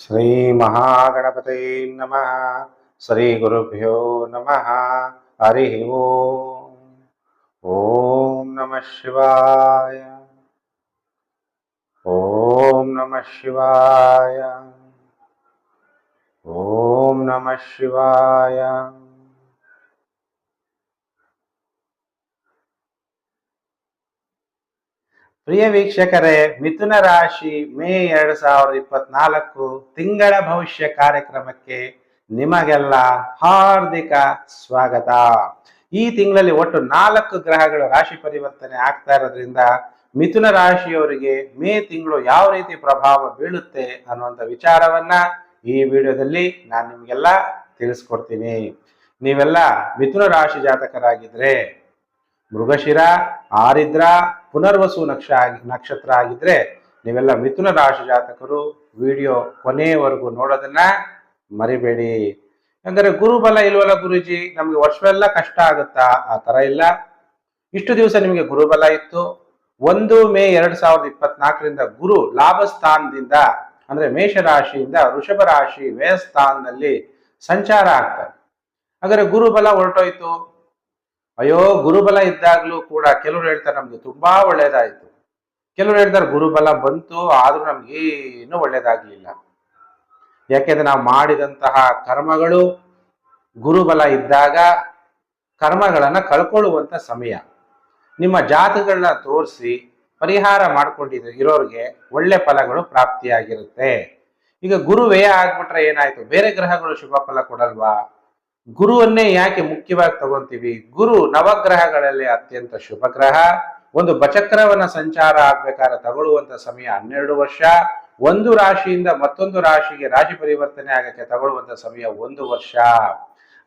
श्रीमहागणपते नमः श्रीगुरुभ्यो नमः हरिः ॐ नमः शिवाय। ॐ नमः शिवाय। ॐ नमः शिवाय। ಪ್ರಿಯ ವೀಕ್ಷಕರೇ, ಮಿಥುನ ರಾಶಿ ಮೇ ಎರಡ್ ಸಾವಿರದ ಇಪ್ಪತ್ನಾಲ್ಕು ತಿಂಗಳ ಭವಿಷ್ಯ ಕಾರ್ಯಕ್ರಮಕ್ಕೆ ನಿಮಗೆಲ್ಲ ಹಾರ್ದಿಕ ಸ್ವಾಗತ. ಈ ತಿಂಗಳಲ್ಲಿ ಒಟ್ಟು ನಾಲ್ಕು ಗ್ರಹಗಳು ರಾಶಿ ಪರಿವರ್ತನೆ ಆಗ್ತಾ ಇರೋದ್ರಿಂದ ಮಿಥುನ ರಾಶಿಯವರಿಗೆ ಮೇ ತಿಂಗಳು ಯಾವ ರೀತಿ ಪ್ರಭಾವ ಬೀಳುತ್ತೆ ಅನ್ನುವಂಥ ವಿಚಾರವನ್ನ ಈ ವಿಡಿಯೋದಲ್ಲಿ ನಾನು ನಿಮಗೆಲ್ಲ ತಿಳಿಸ್ಕೊಡ್ತೀನಿ. ನೀವೆಲ್ಲ ಮಿಥುನ ರಾಶಿ ಜಾತಕರಾಗಿದ್ರೆ ಮೃಗಶಿರ, ಆರಿದ್ರ ಪುನರ್ವಸು ನಕ್ಷ ನಕ್ಷತ್ರ ಆಗಿದ್ರೆ ನೀವೆಲ್ಲ ಮಿಥುನ ರಾಶಿ ಜಾತಕರು ವಿಡಿಯೋ ಕೊನೆಯವರೆಗೂ ನೋಡೋದನ್ನ ಮರಿಬೇಡಿ. ಅಂದರೆ ಗುರುಬಲ ಇಲ್ವಲ್ಲ ಗುರುಜಿ? ನಮ್ಗೆ ವರ್ಷವೆಲ್ಲ ಕಷ್ಟ ಆಗುತ್ತಾ? ಆ ತರ ಇಲ್ಲ. ಇಷ್ಟು ದಿವಸ ನಿಮಗೆ ಗುರುಬಲ ಇತ್ತು. ಒಂದು ಮೇ ಎರಡ್ ಸಾವಿರದ ಇಪ್ಪತ್ನಾಲ್ಕರಿಂದ ಗುರು ಲಾಭ ಸ್ಥಾನದಿಂದ ಅಂದ್ರೆ ಮೇಷ ರಾಶಿಯಿಂದ ವೃಷಭ ರಾಶಿ ವ್ಯಯಸ್ಥಾನದಲ್ಲಿ ಸಂಚಾರ ಆಗ್ತಾರೆ ಹಾಗಾದ್ರೆ ಗುರುಬಲ ಹೊರಟೋಯ್ತು. ಅಯ್ಯೋ, ಗುರುಬಲ ಇದ್ದಾಗ್ಲೂ ಕೂಡ ಕೆಲವರು ಹೇಳ್ತಾರೆ ನಮ್ಗೆ ತುಂಬಾ ಒಳ್ಳೇದಾಯ್ತು. ಕೆಲವರು ಹೇಳ್ತಾರೆ ಗುರುಬಲ ಬಂತು, ಆದ್ರೂ ನಮ್ಗೆ ಏನು ಒಳ್ಳೇದಾಗ್ಲಿಲ್ಲ. ಯಾಕೆಂದ್ರೆ ನಾವು ಮಾಡಿದಂತಹ ಕರ್ಮಗಳು ಗುರುಬಲ ಇದ್ದಾಗ ಕರ್ಮಗಳನ್ನ ಕಳ್ಕೊಳ್ಳುವಂತ ಸಮಯ. ನಿಮ್ಮ ಜಾತಗಳನ್ನ ತೋರಿಸಿ, ಪರಿಹಾರ ಮಾಡ್ಕೊಂಡಿದ್ರೆ ಇರೋರಿಗೆ ಒಳ್ಳೆ ಫಲಗಳು ಪ್ರಾಪ್ತಿಯಾಗಿರುತ್ತೆ. ಈಗ ಗುರುವೇ ಆಗ್ಬಿಟ್ರೆ ಏನಾಯ್ತು? ಬೇರೆ ಗ್ರಹಗಳು ಶುಭ ಫಲ ಕೊಡಲ್ವಾ? ಗುರುವನ್ನೇ ಯಾಕೆ ಮುಖ್ಯವಾಗಿ ತಗೊಂತೀವಿ? ಗುರು ನವಗ್ರಹಗಳಲ್ಲಿ ಅತ್ಯಂತ ಶುಭ ಗ್ರಹ. ಒಂದು ಬಚಕ್ರವನ ಸಂಚಾರ ಆಗ್ಬೇಕಾದ್ರೆ ತಗೊಳ್ಳುವಂತ ಸಮಯ ಹನ್ನೆರಡು ವರ್ಷ. ಒಂದು ರಾಶಿಯಿಂದ ಮತ್ತೊಂದು ರಾಶಿಗೆ ರಾಶಿ ಪರಿವರ್ತನೆ ಆಗಕ್ಕೆ ತಗೊಳ್ಳುವಂತ ಸಮಯ ಒಂದು ವರ್ಷ.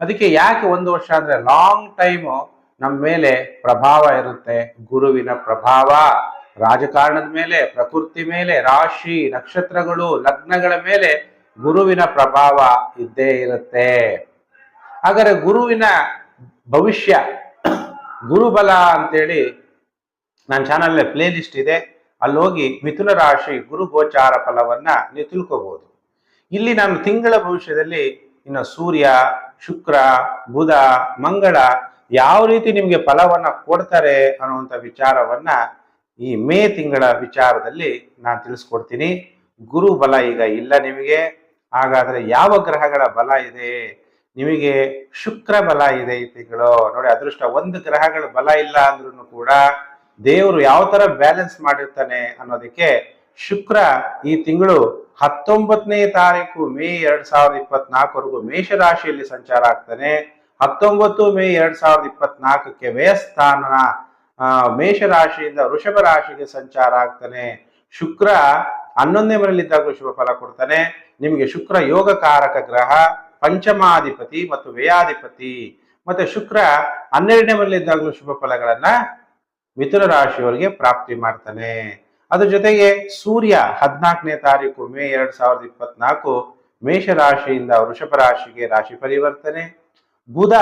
ಅದಕ್ಕೆ ಯಾಕೆ ಒಂದು ವರ್ಷ ಅಂದ್ರೆ ಲಾಂಗ್ ಟೈಮು ನಮ್ಮ ಮೇಲೆ ಪ್ರಭಾವ ಇರುತ್ತೆ. ಗುರುವಿನ ಪ್ರಭಾವ. ರಾಜಕಾರಣದ ಮೇಲೆ, ಪ್ರಕೃತಿ ಮೇಲೆ, ರಾಶಿ, ನಕ್ಷತ್ರಗಳು, ಲಗ್ನಗಳ ಮೇಲೆ ಗುರುವಿನ ಪ್ರಭಾವ ಇದ್ದೇ ಇರುತ್ತೆ. ಹಾಗಾದ್ರೆ ಗುರುವಿನ ಭವಿಷ್ಯ, ಗುರುಬಲ ಅಂತೇಳಿ ನನ್ನ ಚಾನಲ್ ಪ್ಲೇ ಲಿಸ್ಟ್ ಇದೆ. ಅಲ್ಲಿ ಹೋಗಿ ಮಿಥುನ ರಾಶಿ ಗುರು ಗೋಚಾರ ಫಲವನ್ನ ನೀವು ತಿಳ್ಕೋಬಹುದು ಇಲ್ಲಿ ನಾನು ತಿಂಗಳ ಭವಿಷ್ಯದಲ್ಲಿ ಇನ್ನು ಸೂರ್ಯ, ಶುಕ್ರ, ಬುಧ, ಮಂಗಳ ಯಾವ ರೀತಿ ನಿಮಗೆ ಫಲವನ್ನ ಕೊಡ್ತಾರೆ ಅನ್ನುವಂಥ ವಿಚಾರವನ್ನ ಈ ಮೇ ತಿಂಗಳ ವಿಚಾರದಲ್ಲಿ ನಾನು ತಿಳಿಸ್ಕೊಡ್ತೀನಿ. ಗುರು ಬಲ ಈಗ ಇಲ್ಲ ನಿಮಗೆ. ಹಾಗಾದರೆ ಯಾವ ಗ್ರಹಗಳ ಬಲ ಇದೆ? ನಿಮಗೆ ಶುಕ್ರ ಬಲ ಇದೆ ಈ ತಿಂಗಳು. ನೋಡಿ ಅದೃಷ್ಟ ಒಂದು ಗ್ರಹಗಳ ಬಲ ಇಲ್ಲ ಅಂದ್ರೂ ಕೂಡ ದೇವರು ಯಾವ ತರ ಬ್ಯಾಲೆನ್ಸ್ ಮಾಡಿರ್ತಾನೆ ಅನ್ನೋದಕ್ಕೆ ಶುಕ್ರ ಈ ತಿಂಗಳು ಹತ್ತೊಂಬತ್ತನೇ ತಾರೀಕು ಮೇ ಎರಡ್ ಸಾವಿರದ ಇಪ್ಪತ್ನಾಲ್ಕವರೆಗೂ ಮೇಷರಾಶಿಯಲ್ಲಿ ಸಂಚಾರ ಆಗ್ತಾನೆ. ಹತ್ತೊಂಬತ್ತು ಮೇ ಎರಡ್ ಸಾವಿರದ ಇಪ್ಪತ್ನಾಲ್ಕಕ್ಕೆ ಆ, ಮೇಷರಾಶಿಯಿಂದ ವೃಷಭ ರಾಶಿಗೆ ಸಂಚಾರ ಆಗ್ತಾನೆ. ಶುಕ್ರ ಹನ್ನೊಂದನೇ ಮನೆಯಲ್ಲಿದ್ದಾಗ ಶುಭ ಫಲ ಕೊಡ್ತಾನೆ. ನಿಮಗೆ ಶುಕ್ರ ಯೋಗಕಾರಕ ಗ್ರಹ. ಪಂಚಮಾಧಿಪತಿ ಮತ್ತು ವ್ಯಯಾಧಿಪತಿ. ಮತ್ತೆ ಶುಕ್ರ ಹನ್ನೆರಡನೇ ಮನೆಯಲ್ಲಿದ್ದಾಗಲೂ ಶುಭ ಫಲಗಳನ್ನ ಮಿಥುನ ರಾಶಿಯವರಿಗೆ ಪ್ರಾಪ್ತಿ ಮಾಡ್ತಾನೆ. ಅದ್ರ ಜೊತೆಗೆ ಸೂರ್ಯ ಹದಿನಾಲ್ಕನೇ ತಾರೀಕು ಮೇ ಎರಡ್ ಸಾವಿರದ ಇಪ್ಪತ್ನಾಲ್ಕು ಮೇಷ ರಾಶಿಯಿಂದ ವೃಷಭ ರಾಶಿಗೆ ರಾಶಿ ಪರಿವರ್ತನೆ. ಬುಧ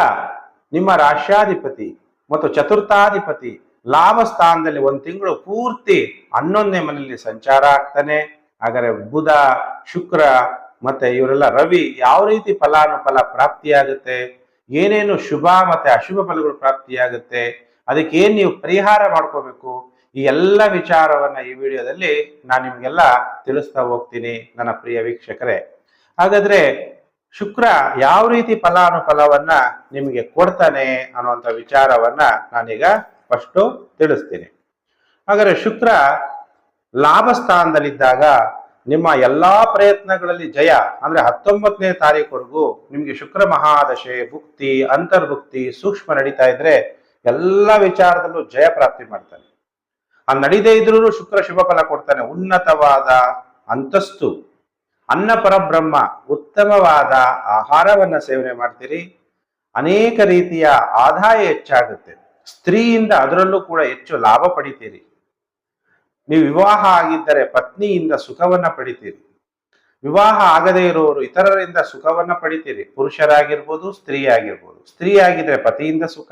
ನಿಮ್ಮ ರಾಶ್ಯಾಧಿಪತಿ ಮತ್ತು ಚತುರ್ಥಾಧಿಪತಿ ಲಾಭ ಸ್ಥಾನದಲ್ಲಿ ಒಂದು ತಿಂಗಳು ಪೂರ್ತಿ ಹನ್ನೊಂದನೇ ಮನೆಯಲ್ಲಿ ಸಂಚಾರ ಆಗ್ತಾನೆ. ಹಾಗಾದ್ರೆ ಬುಧ, ಶುಕ್ರ ಮತ್ತೆ ಇವರೆಲ್ಲ ರವಿ ಯಾವ ರೀತಿ ಫಲಾನುಫಲ ಪ್ರಾಪ್ತಿಯಾಗುತ್ತೆ? ಏನೇನು ಶುಭ ಮತ್ತೆ ಅಶುಭ ಫಲಗಳು ಪ್ರಾಪ್ತಿಯಾಗುತ್ತೆ? ಅದಕ್ಕೆ ಏನ್ ನೀವು ಪರಿಹಾರ ಮಾಡ್ಕೋಬೇಕು? ಈ ಎಲ್ಲ ವಿಚಾರವನ್ನ ಈ ವಿಡಿಯೋದಲ್ಲಿ ನಾನು ನಿಮ್ಗೆಲ್ಲ ತಿಳಿಸ್ತಾ ಹೋಗ್ತೀನಿ ನನ್ನ ಪ್ರಿಯ ವೀಕ್ಷಕರೇ. ಹಾಗಾದ್ರೆ ಶುಕ್ರ ಯಾವ ರೀತಿ ಫಲಾನುಫಲವನ್ನ ನಿಮಗೆ ಕೊಡ್ತಾನೆ ಅನ್ನುವಂಥ ವಿಚಾರವನ್ನ ನಾನೀಗ ಫಸ್ಟು ತಿಳಿಸ್ತೀನಿ. ಹಾಗಾದ್ರೆ ಶುಕ್ರ ಲಾಭ ಸ್ಥಾನದಲ್ಲಿದ್ದಾಗ ನಿಮ್ಮ ಎಲ್ಲಾ ಪ್ರಯತ್ನಗಳಲ್ಲಿ ಜಯ, ಅಂದ್ರೆ ಹತ್ತೊಂಬತ್ತನೇ ತಾರೀಕುವರೆಗೂ ನಿಮ್ಗೆ ಶುಕ್ರ ಮಹಾದಶೆ, ಭುಕ್ತಿ, ಅಂತರ್ಭುಕ್ತಿ, ಸೂಕ್ಷ್ಮ ನಡೀತಾ ಇದ್ರೆ ಎಲ್ಲ ವಿಚಾರದಲ್ಲೂ ಜಯ ಪ್ರಾಪ್ತಿ ಮಾಡ್ತಾನೆ. ಆ ನಡೀದೇ ಇದ್ರೂ ಶುಕ್ರ ಶುಭ ಫಲ ಕೊಡ್ತಾನೆ. ಉನ್ನತವಾದ ಅಂತಸ್ತು, ಅನ್ನ ಪರಬ್ರಹ್ಮ, ಉತ್ತಮವಾದ ಆಹಾರವನ್ನ ಸೇವನೆ ಮಾಡ್ತೀರಿ. ಅನೇಕ ರೀತಿಯ ಆದಾಯ ಹೆಚ್ಚಾಗುತ್ತೆ. ಸ್ತ್ರೀಯಿಂದ ಅದರಲ್ಲೂ ಕೂಡ ಹೆಚ್ಚು ಲಾಭ ಪಡಿತೀರಿ. ನೀವು ವಿವಾಹ ಆಗಿದ್ದರೆ ಪತ್ನಿಯಿಂದ ಸುಖವನ್ನ ಪಡಿತೀರಿ. ವಿವಾಹ ಆಗದೇ ಇರುವವರು ಇತರರಿಂದ ಸುಖವನ್ನ ಪಡಿತೀರಿ. ಪುರುಷರಾಗಿರ್ಬೋದು ಸ್ತ್ರೀ ಆಗಿರ್ಬೋದು ಸ್ತ್ರೀ ಆಗಿದ್ರೆ ಪತಿಯಿಂದ ಸುಖ,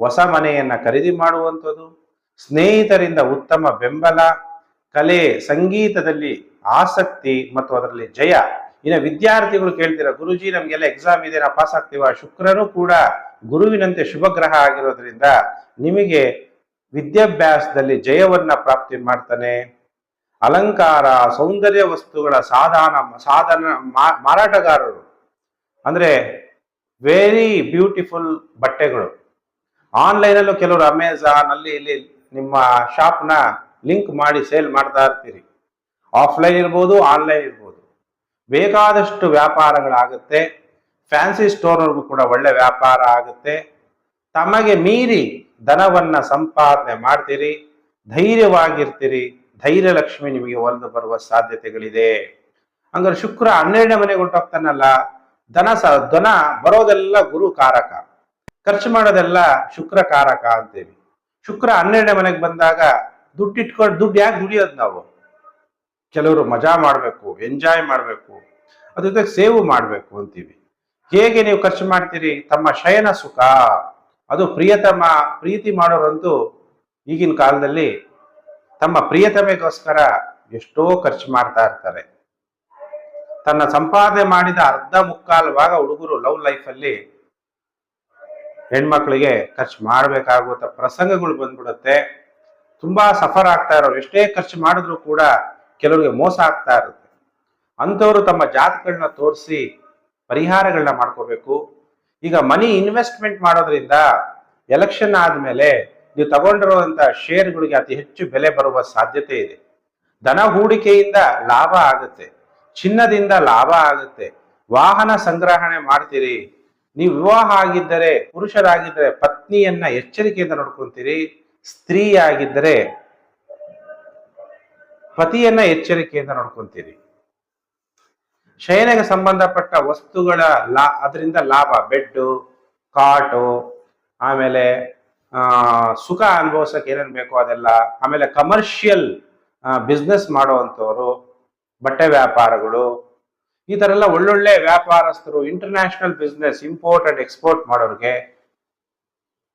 ಹೊಸ ಮನೆಯನ್ನ ಖರೀದಿ ಮಾಡುವಂಥದ್ದು, ಸ್ನೇಹಿತರಿಂದ ಉತ್ತಮ ಬೆಂಬಲ, ಕಲೆ, ಸಂಗೀತದಲ್ಲಿ ಆಸಕ್ತಿ ಮತ್ತು ಅದರಲ್ಲಿ ಜಯ. ಇನ್ನು ವಿದ್ಯಾರ್ಥಿಗಳು ಕೇಳ್ತೀರಾ, ಗುರುಜಿ ನಮಗೆಲ್ಲ ಎಕ್ಸಾಮ್ ಇದೆ ನಾವು ಪಾಸ್ ಆಗ್ತೀವ? ಶುಕ್ರನು ಕೂಡ ಗುರುವಿನಂತೆ ಶುಭ ಗ್ರಹ ಆಗಿರೋದ್ರಿಂದ ನಿಮಗೆ ವಿದ್ಯಾಭ್ಯಾಸದಲ್ಲಿ ಜಯವನ್ನ ಪ್ರಾಪ್ತಿ ಮಾಡ್ತಾನೆ. ಅಲಂಕಾರ, ಸೌಂದರ್ಯ ವಸ್ತುಗಳ ಸಾಧನ ಸಾಧನ ಮಾರಾಟಗಾರರು. ಅಂದ್ರೆ ವೆರಿ ಬ್ಯೂಟಿಫುಲ್ ಬಟ್ಟೆಗಳು. ಆನ್ಲೈನಲ್ಲೂ ಕೆಲವರು ಅಮೆಝಾನ್ ಅಲ್ಲಿ, ಇಲ್ಲಿ ನಿಮ್ಮ ಶಾಪ್ನ ಲಿಂಕ್ ಮಾಡಿ ಸೇಲ್ ಮಾಡ್ತಾ ಇರ್ತೀರಿ. ಆಫ್ಲೈನ್ ಇರ್ಬೋದು ಆನ್ಲೈನ್ ಇರ್ಬೋದು. ಬೇಕಾದಷ್ಟು ವ್ಯಾಪಾರಗಳಾಗುತ್ತೆ. ಫ್ಯಾನ್ಸಿ ಸ್ಟೋರ್ವರೆಗೂ ಕೂಡ ಒಳ್ಳೆ ವ್ಯಾಪಾರ ಆಗುತ್ತೆ. ತಮಗೆ ಮೀರಿ ಧನವನ್ನ ಸಂಪಾದನೆ ಮಾಡ್ತೀರಿ, ಧೈರ್ಯವಾಗಿರ್ತೀರಿ ಧೈರ್ಯ ಲಕ್ಷ್ಮಿ ನಿಮಗೆ ಒಲಿದು ಬರುವ ಸಾಧ್ಯತೆಗಳಿದೆ. ಹಂಗಾರೆ ಶುಕ್ರ ಹನ್ನೆರಡನೇ ಮನೆಗೆ ಹೊಂಟೋಗ್ತಾನಲ್ಲ, ಧನ ಸ, ಧನ ಬರೋದೆಲ್ಲ ಗುರು ಕಾರಕ. ಖರ್ಚು ಮಾಡೋದೆಲ್ಲ ಶುಕ್ರ ಕಾರಕ ಅಂತೀವಿ ಶುಕ್ರ ಹನ್ನೆರಡನೇ ಮನೆಗೆ ಬಂದಾಗ ದುಡ್ಡು ಇಟ್ಕೊಂಡು ದುಡ್ಡು ಯಾಕೆ ದುಡಿಯೋದು ನಾವು? ಕೆಲವರು ಮಜಾ ಮಾಡಬೇಕು, ಎಂಜಾಯ್ ಮಾಡಬೇಕು, ಅದ್ರ ಜೊತೆಗೆ ಸೇವ್ ಮಾಡಬೇಕು ಅಂತೀವಿ. ಹೇಗೆ ನೀವು ಖರ್ಚು ಮಾಡ್ತೀರಿ? ತಮ್ಮ ಶಯನ ಸುಖ. ಅದು ಪ್ರಿಯತಮ, ಪ್ರೀತಿ ಮಾಡೋರಂತೂ ಈಗಿನ ಕಾಲದಲ್ಲಿ ತಮ್ಮ ಪ್ರಿಯತಮೆಗೋಸ್ಕರ ಎಷ್ಟೋ ಖರ್ಚು ಮಾಡ್ತಾ ಇರ್ತಾರೆ. ತನ್ನ ಸಂಪಾದನೆ ಮಾಡಿದ ಅರ್ಧ ಮುಕ್ಕಾಲು ಭಾಗ ಹುಡುಗರು ಲವ್ ಲೈಫಲ್ಲಿ ಹೆಣ್ಮಕ್ಳಿಗೆ ಖರ್ಚು ಮಾಡಬೇಕಾಗುವಂಥ ಪ್ರಸಂಗಗಳು ಬಂದ್ಬಿಡುತ್ತೆ. ತುಂಬಾ ಸಫರ್ ಆಗ್ತಾ ಇರೋರು, ಎಷ್ಟೇ ಖರ್ಚು ಮಾಡಿದ್ರು ಕೂಡ ಕೆಲವರಿಗೆ ಮೋಸ ಆಗ್ತಾ ಇರುತ್ತೆ. ಅಂಥವ್ರು ತಮ್ಮ ಜಾತಿಗಳನ್ನ ತೋರಿಸಿ ಪರಿಹಾರಗಳನ್ನ ಮಾಡ್ಕೋಬೇಕು. ಈಗ ಮನಿ ಇನ್ವೆಸ್ಟ್ಮೆಂಟ್ ಮಾಡೋದ್ರಿಂದ ಎಲೆಕ್ಷನ್ ಆದ್ಮೇಲೆ ನೀವು ತಗೊಂಡಿರುವಂತ ಶೇರ್ಗಳಿಗೆ ಅತಿ ಹೆಚ್ಚು ಬೆಲೆ ಬರುವ ಸಾಧ್ಯತೆ ಇದೆ. ಧನ ಹೂಡಿಕೆಯಿಂದ ಲಾಭ ಆಗುತ್ತೆ, ಚಿನ್ನದಿಂದ ಲಾಭ ಆಗುತ್ತೆ, ವಾಹನ ಸಂಗ್ರಹಣೆ ಮಾಡ್ತೀರಿ, ನೀವು ವಿವಾಹ ಆಗಿದ್ದರೆ, ಪುರುಷರಾಗಿದ್ದರೆ, ಪತ್ನಿಯನ್ನ ಎಚ್ಚರಿಕೆಯಿಂದ ನೋಡ್ಕೊಂತೀರಿ ಸ್ತ್ರೀ ಆಗಿದ್ದರೆ ಪತಿಯನ್ನ ಎಚ್ಚರಿಕೆಯಿಂದ ನೋಡ್ಕೊಂತೀರಿ. ಶಯನಗೆ ಸಂಬಂಧಪಟ್ಟ ವಸ್ತುಗಳ ಲಾ, ಅದರಿಂದ ಲಾಭ, ಬೆಡ್ಡು, ಕಾಟು, ಆಮೇಲೆ ಸುಖ ಅನುಭವಿಸಕ್ಕೆ ಏನೇನು ಬೇಕೋ ಅದೆಲ್ಲ, ಆಮೇಲೆ ಕಮರ್ಷಿಯಲ್ ಬಿಸ್ನೆಸ್ ಮಾಡುವಂಥವ್ರು, ಬಟ್ಟೆ ವ್ಯಾಪಾರಗಳು, ಈ ಥರ ಎಲ್ಲ ಒಳ್ಳೊಳ್ಳೆ ವ್ಯಾಪಾರಸ್ಥರು international business import and export ಮಾಡೋರಿಗೆ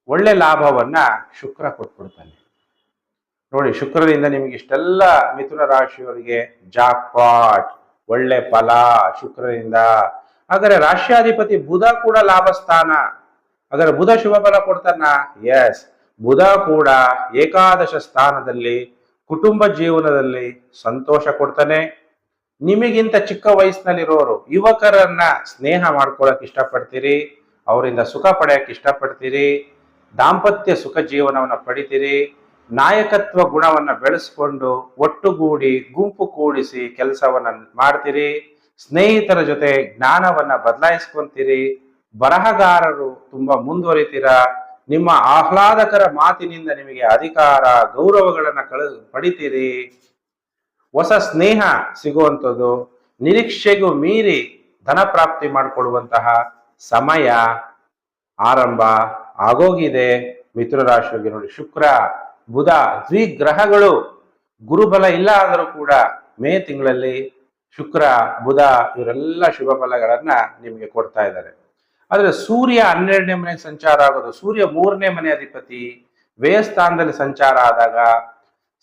ಒಳ್ಳೆ ಲಾಭವನ್ನ ಶುಕ್ರ ಕೊಟ್ಬಿಡ್ತಾನೆ. ನೋಡಿ, ಶುಕ್ರದಿಂದ ನಿಮಗೆ ಇಷ್ಟೆಲ್ಲ ಮಿಥುನ ರಾಶಿಯವರಿಗೆ ಜಾಕ್ಪಾಟ್. ಒಳ್ಳೆ ಫಲ ಶುಕ್ರರಿಂದ ಹಾಗಾದ್ರೆ ರಾಷ್ಟ್ರಾಧಿಪತಿ ಬುಧ ಕೂಡ ಲಾಭ ಸ್ಥಾನ ಹಾಗಾದ್ರೆ ಬುಧ ಶುಭ ಫಲ ಕೊಡ್ತಾನ? ಎಸ್ ಬುಧ ಕೂಡ ಏಕಾದಶ ಸ್ಥಾನದಲ್ಲಿ, ಕುಟುಂಬ ಜೀವನದಲ್ಲಿ ಸಂತೋಷ ಕೊಡ್ತಾನೆ. ನಿಮಗಿಂತ ಚಿಕ್ಕ ವಯಸ್ಸಿನಲ್ಲಿರೋರು, ಯುವಕರನ್ನ ಸ್ನೇಹ ಮಾಡ್ಕೊಳಕ್ ಇಷ್ಟಪಡ್ತೀರಿ, ಅವರಿಂದ ಸುಖ ಪಡೆಯಕ್ಕೆ ಇಷ್ಟಪಡ್ತೀರಿ, ದಾಂಪತ್ಯ ಸುಖ ಜೀವನವನ್ನ ಪಡಿತೀರಿ ನಾಯಕತ್ವ ಗುಣವನ್ನ ಬೆಳೆಸ್ಕೊಂಡು ಒಟ್ಟುಗೂಡಿ ಗುಂಪು ಕೂಡಿಸಿ ಕೆಲಸವನ್ನ ಮಾಡ್ತೀರಿ, ಸ್ನೇಹಿತರ ಜೊತೆ ಜ್ಞಾನವನ್ನ ಬದಲಾಯಿಸ್ಕೊಂತೀರಿ, ಬರಹಗಾರರು ತುಂಬಾ ಮುಂದುವರಿತೀರಾ, ನಿಮ್ಮ ಆಹ್ಲಾದಕರ ಮಾತಿನಿಂದ ನಿಮಗೆ ಅಧಿಕಾರ, ಗೌರವಗಳನ್ನ ಕಳ, ಪಡಿತೀರಿ. ಹೊಸ ಸ್ನೇಹ ಸಿಗುವಂಥದ್ದು, ನಿರೀಕ್ಷೆಗೂ ಮೀರಿ ಧನ ಪ್ರಾಪ್ತಿ ಮಾಡಿಕೊಳ್ಳುವಂತಹ ಸಮಯ ಆರಂಭ ಆಗೋಗಿದೆ. ಮಿಥುನ ನೋಡಿ, ಶುಕ್ರ ಬುಧ ದ್ವಿಗ್ರಹಗಳು ಗುರುಬಲ ಇಲ್ಲ ಆದರೂ ಕೂಡ ಮೇ ತಿಂಗಳಲ್ಲಿ ಶುಕ್ರ, ಬುಧ ಇವರೆಲ್ಲ ಶುಭ ಫಲಗಳನ್ನ ನಿಮಗೆ ಕೊಡ್ತಾ ಇದ್ದಾರೆ. ಆದರೆ ಸೂರ್ಯ ಹನ್ನೆರಡನೇ ಮನೆ ಸಂಚಾರ ಆಗೋದು, ಸೂರ್ಯ ಮೂರನೇ ಮನೆ ಅಧಿಪತಿ ವ್ಯಯಸ್ಥಾನದಲ್ಲಿ ಸಂಚಾರ ಆದಾಗ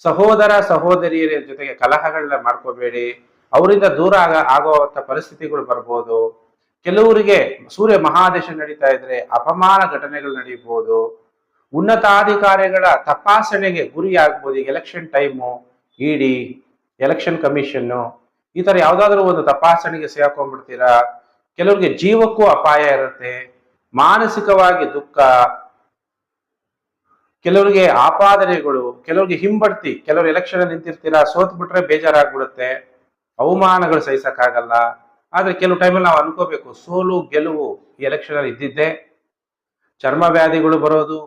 ಸಹೋದರ, ಸಹೋದರಿಯರ ಜೊತೆಗೆ ಕಲಹಗಳನ್ನ ಮಾಡ್ಕೋಬೇಡಿ, ಅವರಿಂದ ದೂರ ಆಗ ಆಗುವಂತ ಪರಿಸ್ಥಿತಿಗಳು ಬರ್ಬೋದು. ಕೆಲವರಿಗೆ ಸೂರ್ಯ ಮಹಾದೇಶ ನಡೀತಾ ಇದ್ರೆ ಅಪಮಾನ ಘಟನೆಗಳು ನಡೆಯಬಹುದು ಉನ್ನತಾಧಿಕಾರಿಗಳ ತಪಾಸಣೆಗೆ ಗುರಿಯಾಗ್ಬೋದು ಈಗ election time ED election commission ಈ ಥರ ಯಾವುದಾದ್ರೂ ಒಂದು ತಪಾಸಣೆಗೆ ಸೇರ್ಕೊಂಡ್ಬಿಡ್ತೀರಾ? ಕೆಲವರಿಗೆ ಜೀವಕ್ಕೂ ಅಪಾಯ ಇರುತ್ತೆ, ಮಾನಸಿಕವಾಗಿ ದುಃಖ, ಕೆಲವರಿಗೆ ಆಪಾದನೆಗಳು, ಕೆಲವರಿಗೆ ಹಿಂಬಡ್ತಿ, ಕೆಲವರು ಎಲೆಕ್ಷನ್ ನಿಂತಿರ್ತೀರಾ? ಸೋತ್ ಬಿಟ್ರೆ ಬೇಜಾರಾಗ್ಬಿಡುತ್ತೆ, ಅವಮಾನಗಳು ಸಹಿಸಕ್ಕಾಗಲ್ಲ. ಆದ್ರೆ ಕೆಲವು ಟೈಮಲ್ಲಿ ನಾವು ಅನ್ಕೋಬೇಕು, ಸೋಲು ಗೆಲುವು ಈ ಎಲೆಕ್ಷನ್ ಅಲ್ಲಿ ಇದ್ದಿದ್ದೆ, ಚರ್ಮ ವ್ಯಾಧಿಗಳು ಬರೋದು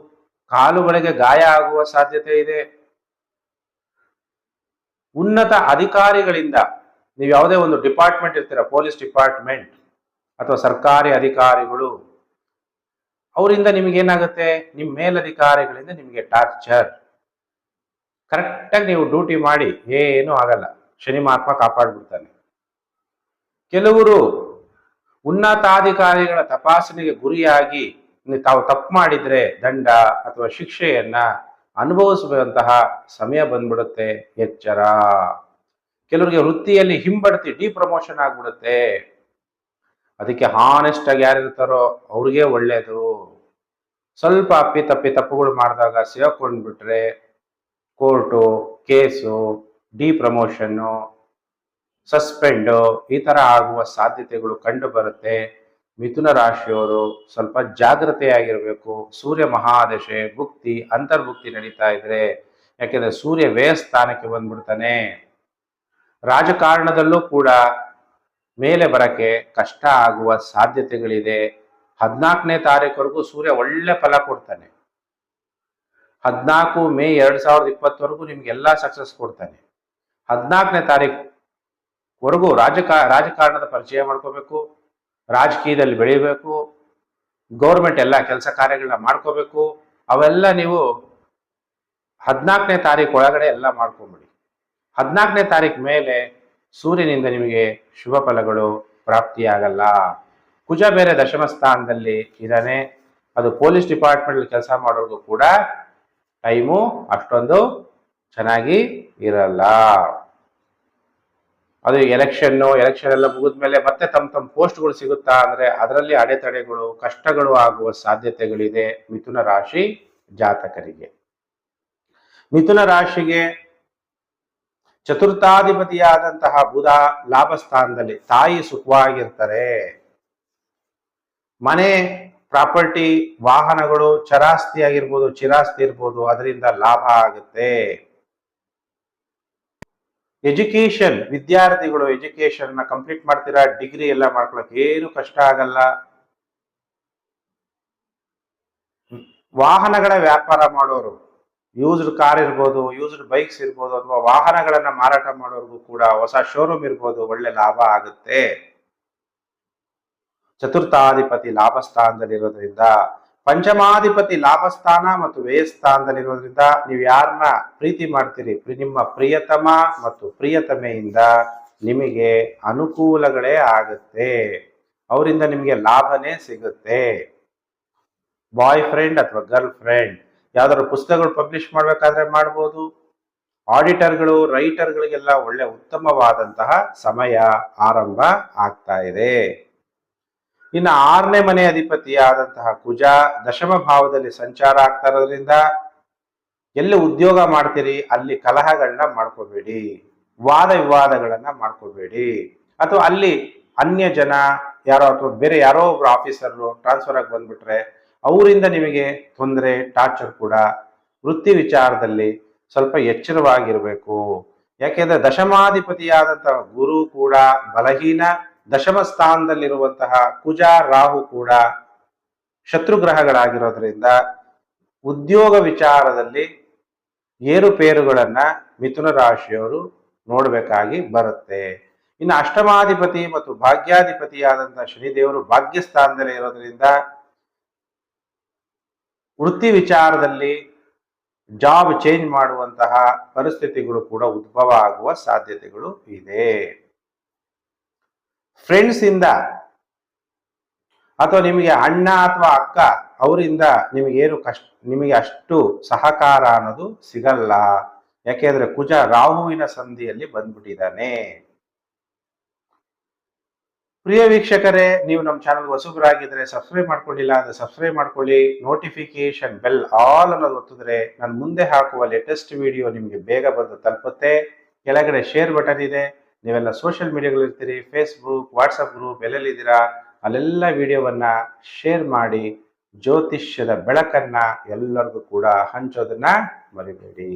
ಕಾಲುಗಳಿಗೆ ಗಾಯ ಆಗುವ ಸಾಧ್ಯತೆ ಇದೆ. ಉನ್ನತ ಅಧಿಕಾರಿಗಳಿಂದ ನೀವು ಯಾವುದೇ ಒಂದು ಡಿಪಾರ್ಟ್ಮೆಂಟ್ ಇರ್ತೀರ, ಪೊಲೀಸ್ ಡಿಪಾರ್ಟ್ಮೆಂಟ್ ಅಥವಾ ಸರ್ಕಾರಿ ಅಧಿಕಾರಿಗಳು, ಅವರಿಂದ ನಿಮಗೆ ಏನಾಗುತ್ತೆ? ನಿಮ್ಮ ಮೇಲಧಿಕಾರಿಗಳಿಂದ ನಿಮಗೆ ಟಾರ್ಚರ್. ಕರೆಕ್ಟಾಗಿ ನೀವು ಡ್ಯೂಟಿ ಮಾಡಿ, ಏನೂ ಆಗಲ್ಲ. ಶನಿ ಮಹಾತ್ಮ ಕಾಪಾಡ್ಬಿಡ್ತಾನೆ. ಕೆಲವರು ಉನ್ನತಾಧಿಕಾರಿಗಳ ತಪಾಸಣೆಗೆ ಗುರಿಯಾಗಿ ತಾವು ತಪ್ಪು ಮಾಡಿದ್ರೆ ದಂಡ ಅಥವಾ ಶಿಕ್ಷೆಯನ್ನ ಅನುಭವಿಸುವಂತಹ ಸಮಯ ಬಂದ್ಬಿಡುತ್ತೆ. ಎಚ್ಚರ. ಕೆಲವರಿಗೆ ವೃತ್ತಿಯಲ್ಲಿ ಹಿಂಬಡ್ತಿ ಡಿ ಪ್ರಮೋಷನ್ ಆಗ್ಬಿಡುತ್ತೆ. ಅದಕ್ಕೆ ಹಾನೆಸ್ಟ್ ಆಗಿ ಯಾರಿರ್ತಾರೋ ಅವ್ರಿಗೆ ಒಳ್ಳೇದು. ಸ್ವಲ್ಪ ಅಪ್ಪಿ ತಪ್ಪಿ ತಪ್ಪುಗಳು ಮಾಡಿದಾಗ ಸೇರ್ಕೊಂಡ್ಬಿಟ್ರೆ ಕೋರ್ಟು, ಕೇಸು ಡಿ ಪ್ರಮೋಷನ್ನು ಸಸ್ಪೆಂಡು ಈ ಥರ ಆಗುವ ಸಾಧ್ಯತೆಗಳು ಕಂಡು ಬರುತ್ತೆ. ಮಿಥುನ ರಾಶಿಯವರು ಸ್ವಲ್ಪ ಜಾಗ್ರತೆಯಾಗಿರಬೇಕು. ಸೂರ್ಯ ಮಹಾದಶೆ, ಭುಕ್ತಿ, ಅಂತರ್ಭುಕ್ತಿ ನಡೀತಾ ಇದ್ರೆ ಯಾಕೆಂದ್ರೆ ಸೂರ್ಯ ವ್ಯಯಸ್ಥಾನಕ್ಕೆ ಬಂದ್ಬಿಡ್ತಾನೆ. ರಾಜಕಾರಣದಲ್ಲೂ ಕೂಡ ಮೇಲೆ ಬರಕ್ಕೆ ಕಷ್ಟ ಆಗುವ ಸಾಧ್ಯತೆಗಳಿದೆ. ಹದಿನಾಲ್ಕನೇ ತಾರೀಕುವರೆಗೂ ಸೂರ್ಯ ಒಳ್ಳೆ ಫಲ ಕೊಡ್ತಾನೆ. ಹದಿನಾಲ್ಕು ಮೇ ಎರಡ್ ಸಾವಿರದ ಇಪ್ಪತ್ತವರೆಗೂ ನಿಮ್ಗೆಲ್ಲ ಸಕ್ಸಸ್ ಕೊಡ್ತಾನೆ. ಹದಿನಾಲ್ಕನೇ ತಾರೀಕು ವರೆಗೂ ರಾಜಕಾ, ರಾಜಕಾರಣದ ಪರಿಚಯ ಮಾಡ್ಕೋಬೇಕು. ರಾಜಕೀಯದಲ್ಲಿ ಬೆಳಿಬೇಕು ಗೌರ್ಮೆಂಟ್ ಎಲ್ಲ ಕೆಲಸ ಕಾರ್ಯಗಳನ್ನ ಮಾಡ್ಕೋಬೇಕು, ಅವೆಲ್ಲ ನೀವು ಹದಿನಾಲ್ಕನೇ ತಾರೀಕು ಒಳಗಡೆ ಎಲ್ಲ ಮಾಡ್ಕೊಂಬಿಡಿ. ಹದಿನಾಲ್ಕನೇ ತಾರೀಕು ಮೇಲೆ ಸೂರ್ಯನಿಂದ ನಿಮಗೆ ಶುಭ ಫಲಗಳು ಪ್ರಾಪ್ತಿಯಾಗಲ್ಲ. ಕುಜ ಬೇರೆ ದಶಮ ಸ್ಥಾನದಲ್ಲಿ ಇದ್ದಾನೆ. ಅದು ಪೊಲೀಸ್ ಡಿಪಾರ್ಟ್ಮೆಂಟ್ ಕೆಲಸ ಮಾಡೋರ್ಗೂ ಕೂಡ ಟೈಮು ಅಷ್ಟೊಂದು ಚೆನ್ನಾಗಿ ಇರಲ್ಲ. ಅದು ಎಲೆಕ್ಷನ್ನು, ಎಲೆಕ್ಷನ್ ಎಲ್ಲ ಮುಗಿದ್ಮೇಲೆ ಮತ್ತೆ ತಮ್ಮ ತಮ್ಮ ಪೋಸ್ಟ್ಗಳು ಸಿಗುತ್ತಾ ಅಂದ್ರೆ ಅದರಲ್ಲಿ ಅಡೆತಡೆಗಳು, ಕಷ್ಟಗಳು ಆಗುವ ಸಾಧ್ಯತೆಗಳಿದೆ ಮಿಥುನ ರಾಶಿ ಜಾತಕರಿಗೆ. ಮಿಥುನ ರಾಶಿಗೆ ಚತುರ್ಥಾಧಿಪತಿಯಾದಂತಹ ಬುಧ ಲಾಭ ಸ್ಥಾನದಲ್ಲಿ ತಾಯಿ ಸುಖವಾಗಿರ್ತಾರೆ. ಮನೆ, ಪ್ರಾಪರ್ಟಿ, ವಾಹನಗಳು ಚರಾಸ್ತಿ ಆಗಿರ್ಬೋದು ಚಿರಾಸ್ತಿ ಇರ್ಬೋದು, ಅದರಿಂದ ಲಾಭ ಆಗುತ್ತೆ. ಎಜುಕೇಶನ್ ವಿದ್ಯಾರ್ಥಿಗಳು ಎಜುಕೇಶನ್ನ ಕಂಪ್ಲೀಟ್ ಮಾಡ್ತೀರಾ? ಡಿಗ್ರಿ ಎಲ್ಲ ಮಾಡ್ಕೊಳಕ್ ಏನು ಕಷ್ಟ ಆಗಲ್ಲ. ವಾಹನಗಳ ವ್ಯಾಪಾರ ಮಾಡೋರು ಯೂಸ್ಡ್ ಕಾರ್ ಇರ್ಬೋದು ಯೂಸ್ಡ್ ಬೈಕ್ಸ್ ಇರ್ಬೋದು ಅಥವಾ ವಾಹನಗಳನ್ನ ಮಾರಾಟ ಮಾಡೋರ್ಗೂ ಕೂಡ ಹೊಸ ಶೋರೂಮ್ ಇರ್ಬೋದು ಒಳ್ಳೆ ಲಾಭ ಆಗುತ್ತೆ. ಚತುರ್ಥಾಧಿಪತಿ ಲಾಭ ಸ್ಥಾನದಲ್ಲಿರೋದ್ರಿಂದ ಪಂಚಮಾಧಿಪತಿ ಲಾಭಸ್ಥಾನ ಮತ್ತು ವ್ಯಯಸ್ಥಾನದಲ್ಲಿರೋದ್ರಿಂದ ನೀವು ಯಾರನ್ನ ಪ್ರೀತಿ ಮಾಡ್ತೀರಿ? ನಿಮ್ಮ ಪ್ರಿಯತಮ ಮತ್ತು ಪ್ರಿಯತಮೆಯಿಂದ ನಿಮಗೆ ಅನುಕೂಲಗಳೇ ಆಗುತ್ತೆ. ಅವರಿಂದ ನಿಮಗೆ ಲಾಭನೇ ಸಿಗುತ್ತೆ. ಬಾಯ್ ಫ್ರೆಂಡ್ ಅಥವಾ ಗರ್ಲ್ ಫ್ರೆಂಡ್ ಯಾವ್ದಾದ್ರು ಪುಸ್ತಕಗಳು ಪಬ್ಲಿಷ್ ಮಾಡ್ಬೇಕಾದ್ರೆ ಮಾಡ್ಬೋದು. ಆಡಿಟರ್ಗಳು, ರೈಟರ್ಗಳಿಗೆಲ್ಲ ಒಳ್ಳೆ ಉತ್ತಮವಾದಂತಹ ಸಮಯ, ಆರಂಭ ಆಗ್ತಾ ಇದೆ. ಇನ್ನು ಆರನೇ ಮನೆ ಅಧಿಪತಿಯಾದಂತಹ ಕುಜ ದಶಮ ಭಾವದಲ್ಲಿ ಸಂಚಾರ ಆಗ್ತಾ ಇರೋದ್ರಿಂದ ಎಲ್ಲಿ ಉದ್ಯೋಗ ಮಾಡ್ತೀರಿ, ಅಲ್ಲಿ ಕಲಹಗಳನ್ನ ಮಾಡ್ಕೋಬೇಡಿ, ವಾದ ವಿವಾದಗಳನ್ನ ಮಾಡ್ಕೋಬೇಡಿ. ಅಥವಾ ಅಲ್ಲಿ ಅನ್ಯ ಜನ ಯಾರೋ ಅಥವಾ ಬೇರೆ ಯಾರೋ ಒಬ್ರು ಆಫೀಸರ್ ಟ್ರಾನ್ಸ್ಫರ್ ಆಗಿ ಬಂದ್ಬಿಟ್ರೆ ಅವರಿಂದ ನಿಮಗೆ ತೊಂದರೆ ಟಾರ್ಚರ್ ಕೂಡ ವೃತ್ತಿ ವಿಚಾರದಲ್ಲಿ ಸ್ವಲ್ಪ ಎಚ್ಚರವಾಗಿರಬೇಕು. ಯಾಕೆಂದ್ರೆ ದಶಮಾಧಿಪತಿಯಾದಂತಹ ಗುರು ಕೂಡ ಬಲಹೀನ ದಶಮ ಸ್ಥಾನದಲ್ಲಿರುವಂತಹ ಕುಜ ರಾಹು ಕೂಡ ಶತ್ರುಗ್ರಹಗಳಾಗಿರೋದ್ರಿಂದ ಉದ್ಯೋಗ ವಿಚಾರದಲ್ಲಿ ಏರುಪೇರುಗಳನ್ನ ಮಿಥುನ ರಾಶಿಯವರು ನೋಡಬೇಕಾಗಿ ಬರುತ್ತೆ. ಇನ್ನು ಅಷ್ಟಮಾಧಿಪತಿ ಮತ್ತು ಭಾಗ್ಯಾಧಿಪತಿಯಾದಂತಹ ಶನಿದೇವರು ಭಾಗ್ಯ ಸ್ಥಾನದಲ್ಲಿ ಇರೋದ್ರಿಂದ ವೃತ್ತಿ ವಿಚಾರದಲ್ಲಿ ಜಾಬ್ ಚೇಂಜ್ ಮಾಡುವಂತಹ ಪರಿಸ್ಥಿತಿಗಳು ಕೂಡ ಉದ್ಭವ ಆಗುವ ಸಾಧ್ಯತೆಗಳು ಇದೆ. ಫ್ರೆಂಡ್ಸ್ ಇಂದ ಅಥವಾ ನಿಮಗೆ ಅಣ್ಣ ಅಥವಾ ಅಕ್ಕ ಅವರಿಂದ ನಿಮಗೇನು ಕಷ್ಟ, ನಿಮಗೆ ಅಷ್ಟು ಸಹಕಾರ ಅನ್ನೋದು ಸಿಗಲ್ಲ. ಯಾಕೆಂದ್ರೆ ಕುಜ ರಾಹುವಿನ ಸಂಧಿಯಲ್ಲಿ ಬಂದ್ಬಿಟ್ಟಿದ್ದಾನೆ. ಪ್ರಿಯ ವೀಕ್ಷಕರೇ, ನೀವು ನಮ್ಮ ಚಾನಲ್ ಹೊಸಬರಾಗಿದ್ರೆ ಸಬ್ಸ್ಕ್ರೈಬ್ ಮಾಡ್ಕೊಂಡಿಲ್ಲ ಅಂದ್ರೆ ಸಬ್ಸ್ಕ್ರೈಬ್ ಮಾಡ್ಕೊಳ್ಳಿ. ನೋಟಿಫಿಕೇಶನ್ ಬೆಲ್ ಆಲ್ ಅನ್ನೋದು ಒತ್ತಿದ್ರೆ ನಾನು ಮುಂದೆ ಹಾಕುವ ಲೇಟೆಸ್ಟ್ ವಿಡಿಯೋ ನಿಮಗೆ ಬೇಗ ಬಂದು ತಲುಪುತ್ತೆ. ಕೆಳಗಡೆ ಶೇರ್ ಬಟನ್ ಇದೆ. ನೀವೆಲ್ಲ ಸೋಷಿಯಲ್ ಮೀಡಿಯಾಗಳಿರ್ತೀರಿ ಫೇಸ್ಬುಕ್ ವಾಟ್ಸಪ್ ಗ್ರೂಪ್ ಎಲ್ಲೆಲ್ಲಿದ್ದೀರಾ ಅಲ್ಲೆಲ್ಲ ವಿಡಿಯೋವನ್ನ ಶೇರ್ ಮಾಡಿ ಜ್ಯೋತಿಷ್ಯದ ಬೆಳಕನ್ನ ಎಲ್ಲರಿಗೂ ಕೂಡ ಹಂಚೋದನ್ನ ಮರಿಬೇಡಿ.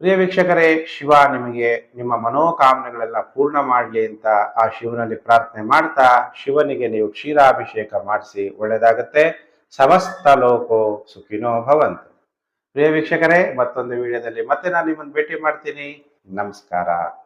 ಪ್ರಿಯ ವೀಕ್ಷಕರೇ, ಶಿವ ನಿಮಗೆ ನಿಮ್ಮ ಮನೋಕಾಮನೆಗಳೆಲ್ಲ ಪೂರ್ಣ ಮಾಡಲಿ ಅಂತ ಆ ಶಿವನಲ್ಲಿ ಪ್ರಾರ್ಥನೆ ಮಾಡ್ತಾ, ಶಿವನಿಗೆ ನೀವು ಕ್ಷೀರಾಭಿಷೇಕ ಮಾಡಿಸಿ ಒಳ್ಳೆಯದಾಗುತ್ತೆ ಸಮಸ್ತ ಲೋಕೋ ಸುಖಿನೋ ಭವಂತು. ಪ್ರಿಯ ವೀಕ್ಷಕರೇ, ಮತ್ತೊಂದು ವಿಡಿಯೋದಲ್ಲಿ ಮತ್ತೆ ನಾನು ನಿಮ್ಮನ್ನು ಭೇಟಿ ಮಾಡ್ತೀನಿ. enam sekarang.